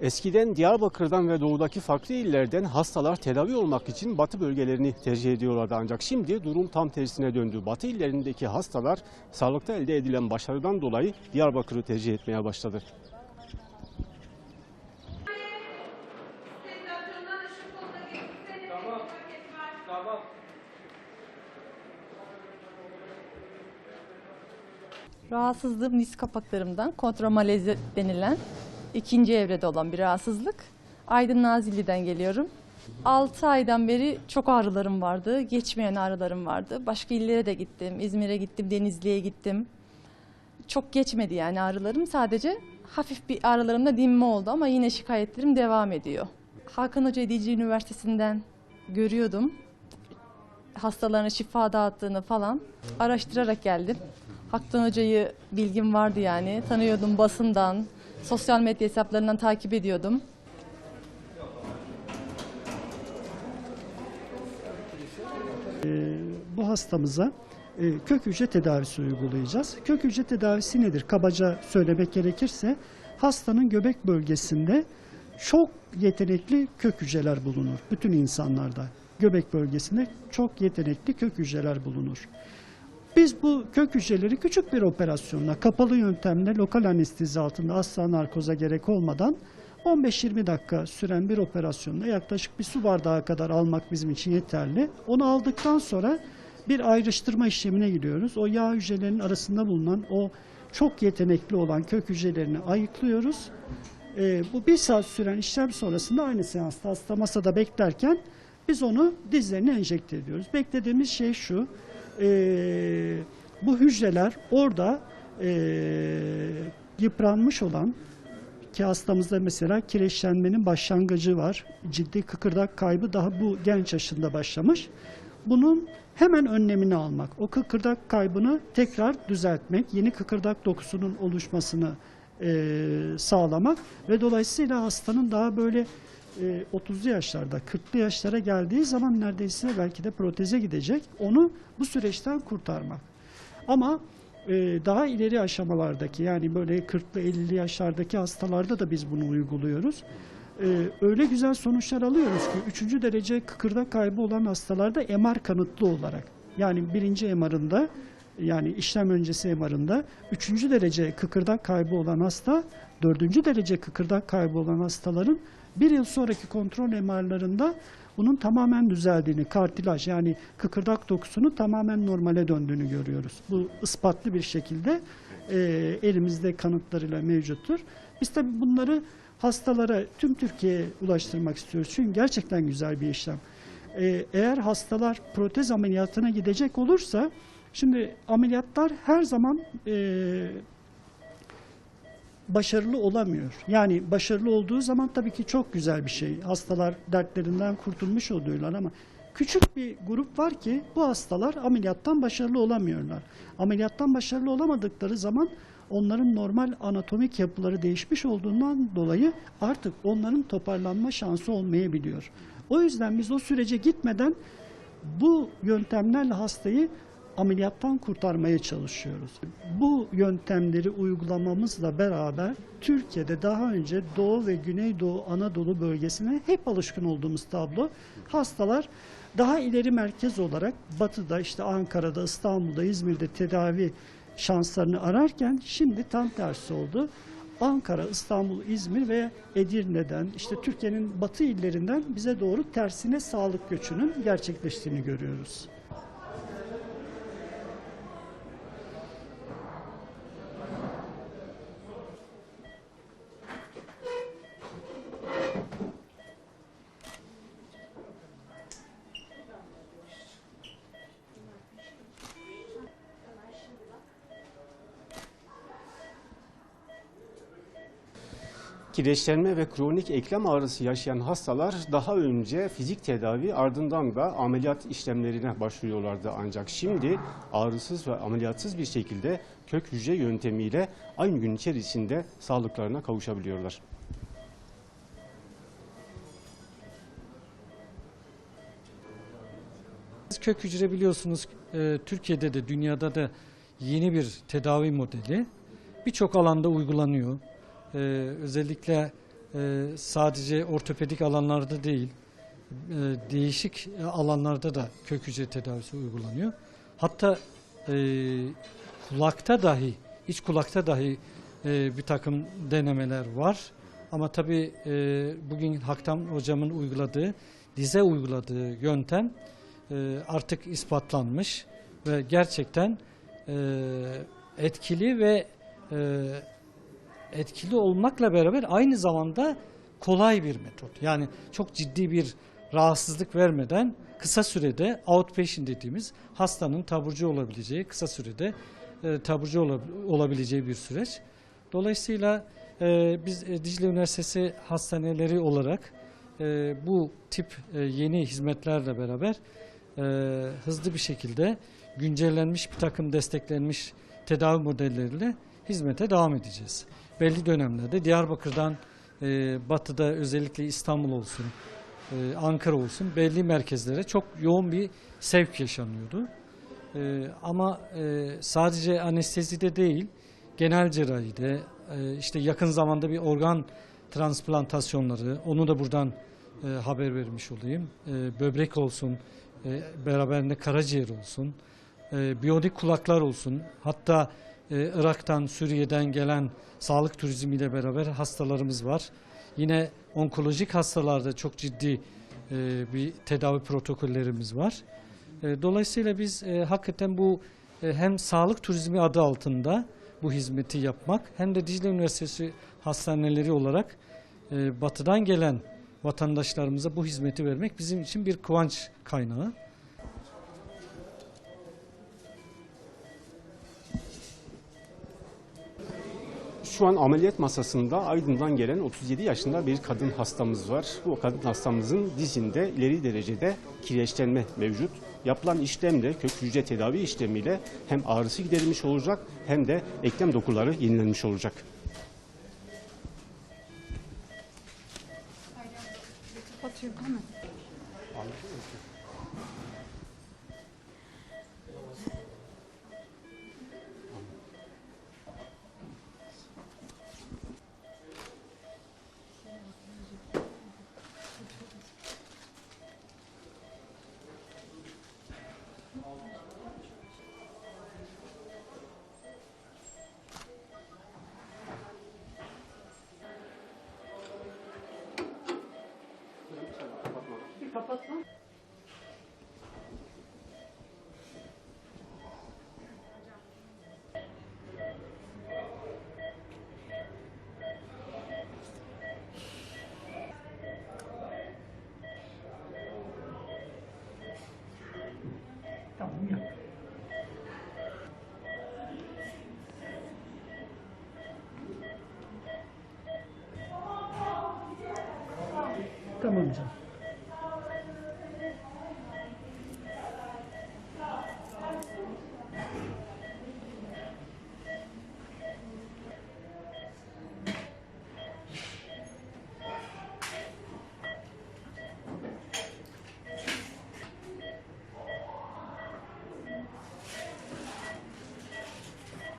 Eskiden Diyarbakır'dan ve doğudaki farklı illerden hastalar tedavi olmak için batı bölgelerini tercih ediyorlardı ancak şimdi durum tam tersine döndü. Batı illerindeki hastalar sağlıkta elde edilen başarıdan dolayı Diyarbakır'ı tercih etmeye başladı. Rahatsızlığım diz kapaklarımdan kontromalezi denilen ikinci evrede olan bir rahatsızlık. Aydın Nazilli'den geliyorum. 6 aydan beri çok ağrılarım vardı. Geçmeyen ağrılarım vardı. Başka illere de gittim. İzmir'e gittim, Denizli'ye gittim. Çok geçmedi yani ağrılarım. Sadece hafif bir ağrılarımda dinme oldu ama yine şikayetlerim devam ediyor. Hakan Hoca Dicle Üniversitesi'nden görüyordum. Hastalarına şifa dağıttığını falan araştırarak geldim. Haktan Hoca'yı bilgim vardı yani. Tanıyordum basından, sosyal medya hesaplarından takip ediyordum. bu hastamıza e, kök hücre tedavisi uygulayacağız. Kök hücre tedavisi nedir? Kabaca söylemek gerekirse hastanın göbek bölgesinde çok yetenekli kök hücreler bulunur. Bütün insanlarda göbek bölgesinde çok yetenekli kök hücreler bulunur. Biz bu kök hücreleri küçük bir operasyonla, kapalı yöntemle lokal anestezi altında asla narkoza gerek olmadan 15-20 dakika süren bir operasyonla yaklaşık bir su bardağı kadar almak bizim için yeterli. Onu aldıktan sonra bir ayrıştırma işlemine giriyoruz. O yağ hücrelerinin arasında bulunan o çok yetenekli olan kök hücrelerini ayıklıyoruz. Ee, bu bir saat süren işlem sonrasında aynı seansta hasta masada beklerken biz onu dizlerine enjekte ediyoruz. Beklediğimiz şey şu, ee, hücreler orada ee, yıpranmış olan ki hastamızda mesela kireçlenmenin başlangıcı var. Ciddi kıkırdak kaybı daha bu genç yaşında başlamış. Bunun hemen önlemini almak, o kıkırdak kaybını tekrar düzeltmek, yeni kıkırdak dokusunun oluşmasını eee, sağlamak ve dolayısıyla hastanın daha böyle e, 30'lu yaşlarda, 40'lı yaşlara geldiği zaman neredeyse belki de proteze gidecek. Onu bu süreçten kurtarmak. Ama e, daha ileri aşamalardaki yani böyle 40'lı 50'li yaşlardaki hastalarda da biz bunu uyguluyoruz. E, öyle güzel sonuçlar alıyoruz ki 3. derece kıkırdak kaybı olan hastalarda MR kanıtlı olarak yani birinci MR'ında yani işlem öncesi MR'ında 3. derece kıkırdak kaybı olan hasta 4. derece kıkırdak kaybı olan hastaların bir yıl sonraki kontrol MR'larında bunun tamamen düzeldiğini, kartilaj yani kıkırdak dokusunun tamamen normale döndüğünü görüyoruz. Bu ispatlı bir şekilde e, elimizde kanıtlarıyla mevcuttur. Biz tabii bunları hastalara tüm Türkiye'ye ulaştırmak istiyoruz. Çünkü gerçekten güzel bir işlem. E, eğer hastalar protez ameliyatına gidecek olursa, şimdi ameliyatlar her zaman e, başarılı olamıyor. Yani başarılı olduğu zaman tabii ki çok güzel bir şey. Hastalar dertlerinden kurtulmuş oluyorlar ama küçük bir grup var ki bu hastalar ameliyattan başarılı olamıyorlar. Ameliyattan başarılı olamadıkları zaman onların normal anatomik yapıları değişmiş olduğundan dolayı artık onların toparlanma şansı olmayabiliyor. O yüzden biz o sürece gitmeden bu yöntemlerle hastayı ameliyattan kurtarmaya çalışıyoruz. Bu yöntemleri uygulamamızla beraber Türkiye'de daha önce Doğu ve Güneydoğu Anadolu bölgesine hep alışkın olduğumuz tablo. Hastalar daha ileri merkez olarak batıda işte Ankara'da, İstanbul'da, İzmir'de tedavi şanslarını ararken şimdi tam tersi oldu. Ankara, İstanbul, İzmir ve Edirne'den işte Türkiye'nin batı illerinden bize doğru tersine sağlık göçünün gerçekleştiğini görüyoruz. Kireçlenme ve kronik eklem ağrısı yaşayan hastalar daha önce fizik tedavi ardından da ameliyat işlemlerine başlıyorlardı. Ancak şimdi ağrısız ve ameliyatsız bir şekilde kök hücre yöntemiyle aynı gün içerisinde sağlıklarına kavuşabiliyorlar. Kök hücre biliyorsunuz e, Türkiye'de de dünyada da yeni bir tedavi modeli. Birçok alanda uygulanıyor. E, özellikle e, sadece ortopedik alanlarda değil, e, değişik alanlarda da kök hücre tedavisi uygulanıyor. Hatta e, kulakta dahi, iç kulakta dahi e, bir takım denemeler var. Ama tabii e, bugün Haktam hocamın uyguladığı, dize uyguladığı yöntem e, artık ispatlanmış ve gerçekten e, etkili ve e, etkili olmakla beraber aynı zamanda kolay bir metot. Yani çok ciddi bir rahatsızlık vermeden kısa sürede outpatient dediğimiz hastanın taburcu olabileceği, kısa sürede e, taburcu olab- olabileceği bir süreç. Dolayısıyla e, biz e, Dicle Üniversitesi hastaneleri olarak e, bu tip e, yeni hizmetlerle beraber e, hızlı bir şekilde güncellenmiş bir takım desteklenmiş tedavi modelleriyle hizmete devam edeceğiz. Belli dönemlerde Diyarbakır'dan e, batıda özellikle İstanbul olsun, e, Ankara olsun belli merkezlere çok yoğun bir sevk yaşanıyordu. E, ama e, sadece anestezide değil, genel cerrahide, e, işte yakın zamanda bir organ transplantasyonları, onu da buradan e, haber vermiş olayım. E, böbrek olsun, e, beraberinde karaciğer olsun, e, biyonik kulaklar olsun, hatta e, Irak'tan, Suriye'den gelen sağlık turizmiyle beraber hastalarımız var. Yine onkolojik hastalarda çok ciddi e, bir tedavi protokollerimiz var. E, dolayısıyla biz e, hakikaten bu e, hem sağlık turizmi adı altında bu hizmeti yapmak hem de Dicle Üniversitesi hastaneleri olarak e, batıdan gelen vatandaşlarımıza bu hizmeti vermek bizim için bir kıvanç kaynağı. Şu an ameliyat masasında Aydın'dan gelen 37 yaşında bir kadın hastamız var. Bu kadın hastamızın dizinde ileri derecede kireçlenme mevcut. Yapılan işlemle, kök hücre tedavi işlemiyle hem ağrısı giderilmiş olacak hem de eklem dokuları yenilenmiş olacak. Tamam 깎아먹는 사람.